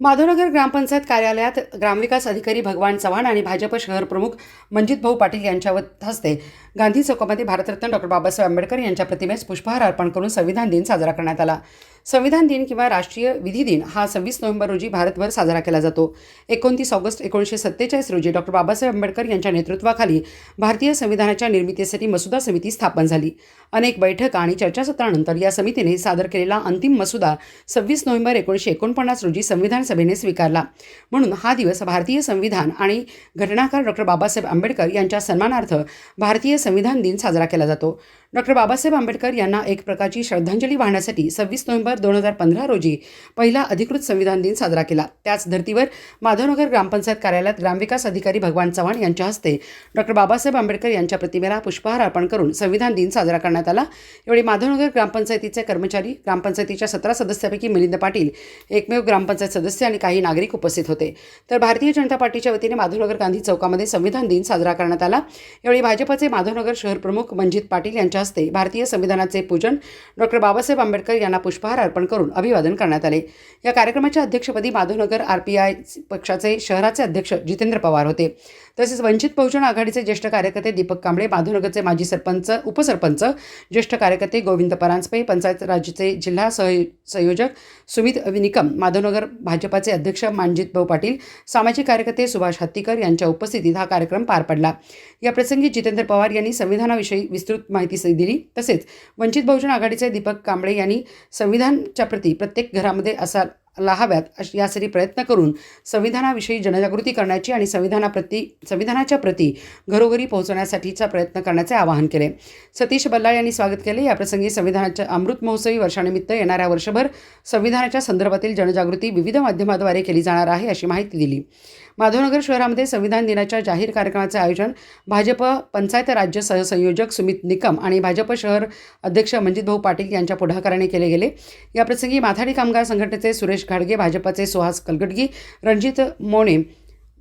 माधवनगर ग्रामपंचायत कार्यालयात ग्रामविकास अधिकारी भगवान चव्हाण आणि भाजप शहर प्रमुख मंजित भाऊ पाटील यांच्या हस्ते गांधी चौकामध्ये भारतरत्न डॉक्टर बाबासाहेब आंबेडकर यांच्या प्रतिमेस पुष्पहार अर्पण करून संविधान दिन साजरा करण्यात आला. संविधान दिन किंवा राष्ट्रीय विधी दिन हा सव्वीस नोव्हेंबर रोजी भारतभर साजरा केला जातो. एकोणतीस ऑगस्ट एकोणीसशे सत्तेचाळीस रोजी डॉक्टर बाबासाहेब आंबेडकर यांच्या नेतृत्वाखाली भारतीय संविधानाच्या निर्मितीसाठी मसुदा समिती स्थापन झाली. अनेक बैठका आणि चर्चासत्रानंतर या समितीने सादर केलेला अंतिम मसुदा सव्वीस नोव्हेंबर एकोणीसशे एकोणपन्नास रोजी संविधान सभेने स्वीकारला. म्हणून हा दिवस भारतीय संविधान आणि घटनाकार डॉक्टर बाबासाहेब आंबेडकर यांच्या सन्मानार्थ भारतीय संविधान दिन साजरा केला जातो. डॉक्टर बाबासाहेब आंबेडकर यांना एक प्रकारची श्रद्धांजली वाहण्यासाठी सव्वीस नोव्हेंबर दोन हजार पंधरा रोजी पहिला अधिकृत संविधान दिन साजरा केला. त्याच धर्तीवर माधवनगर ग्रामपंचायत कार्यालयात ग्रामविकास अधिकारी भगवान चव्हाण यांच्या हस्ते डॉक्टर बाबासाहेब आंबेडकर यांच्या प्रतिमेला पुष्पहार अर्पण करून संविधान दिन साजरा करण्यात आला. यावेळी माधवनगर ग्रामपंचायतीचे कर्मचारी ग्रामपंचायतीच्या सतरा सदस्यापैकी मिलिंद पाटील एकमेव ग्रामपंचायत सदस्य आणि काही नागरिक उपस्थित होते. तर भारतीय जनता पार्टीच्या वतीने माधवनगर गांधी चौकामध्ये संविधान दिन साजरा करण्यात आला. यावेळी भाजपचे माधवनगर शहर प्रमुख मंजित पाटील यांच्या हस्ते भारतीय संविधानाचे पूजन डॉक्टर बाबासाहेब आंबेडकर यांना पुष्पहार अर्पण करून अभिवादन करण्यात आले. या कार्यक्रमाच्या अध्यक्षपदी माधवनगर आर पी आय पक्षाचे शहराचे अध्यक्ष जितेंद्र पवार होते. तसेच वंचित बहुजन आघाडीचे ज्येष्ठ कार्यकर्ते दीपक कांबळे माधवनगरचे माजी सरपंच उपसरपंच ज्येष्ठ कार्यकर्ते गोविंद परांजपे पंचायत राज्यचे जिल्हा सह संयोजक सुमित निकम माधवनगर भाजपाचे अध्यक्ष मानजित भाऊ पाटील सामाजिक कार्यकर्ते सुभाष हत्तीकर यांच्या उपस्थितीत हा कार्यक्रम पार पडला. याप्रसंगी जितेंद्र पवार यांनी संविधानाविषयी विस्तृत माहिती स- दिली. तसेच वंचित बहुजन आघाडीचे दीपक कांबळे यांनी संविधानच्या प्रती प्रत्येक घरामध्ये असा लाहाव्यात अश- यासाठी प्रयत्न करून संविधानाविषयी जनजागृती करण्याची आणि संविधानाप्रती संविधानाच्या प्रती घरोघरी पोहोचण्यासाठीचा प्रयत्न करण्याचे आवाहन केले. सतीश बल्लाळ यांनी स्वागत केले. याप्रसंगी संविधानाच्या अमृत महोत्सवी वर्षानिमित्त येणाऱ्या वर्षभर संविधानाच्या संदर्भातील जनजागृती विविध माध्यमाद्वारे केली जाणार आहे अशी माहिती दिली. माधवनगर शहरामध्ये संविधान दिनाच्या जाहीर कार्यक्रमाचे आयोजन भाजप पंचायत राज्य सहसंयोजक सुमित निकम आणि भाजप शहर अध्यक्ष मंजित भाऊ पाटील यांच्या पुढाकाराने केले गेले. याप्रसंगी माथाडी कामगार संघटनेचे सुरेश घाडगे भाजपाचे सुहास कलगडगी रणजित मोणे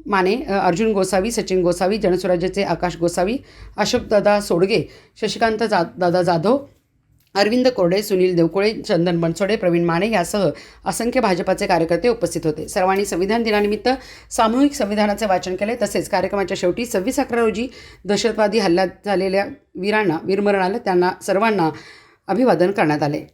माने अर्जुन गोसावी सचिन गोसावी जनस्वराज्याचे आकाश गोसावी अशोकदादा सोडगे शशिकांत जा दादा जाधव अरविंद कोरडे सुनील देवकोळे चंदन बनसोडे प्रवीण माने यासह असंख्य भाजपाचे कार्यकर्ते उपस्थित होते. सर्वांनी संविधान दिनानिमित्त सामूहिक संविधानाचे वाचन केले. तसेच कार्यक्रमाच्या शेवटी सव्वीस अकरा रोजी दहशतवादी हल्ल्यात झालेल्या वीरांना वीरमरण आलं त्यांना सर्वांना अभिवादन करण्यात आले.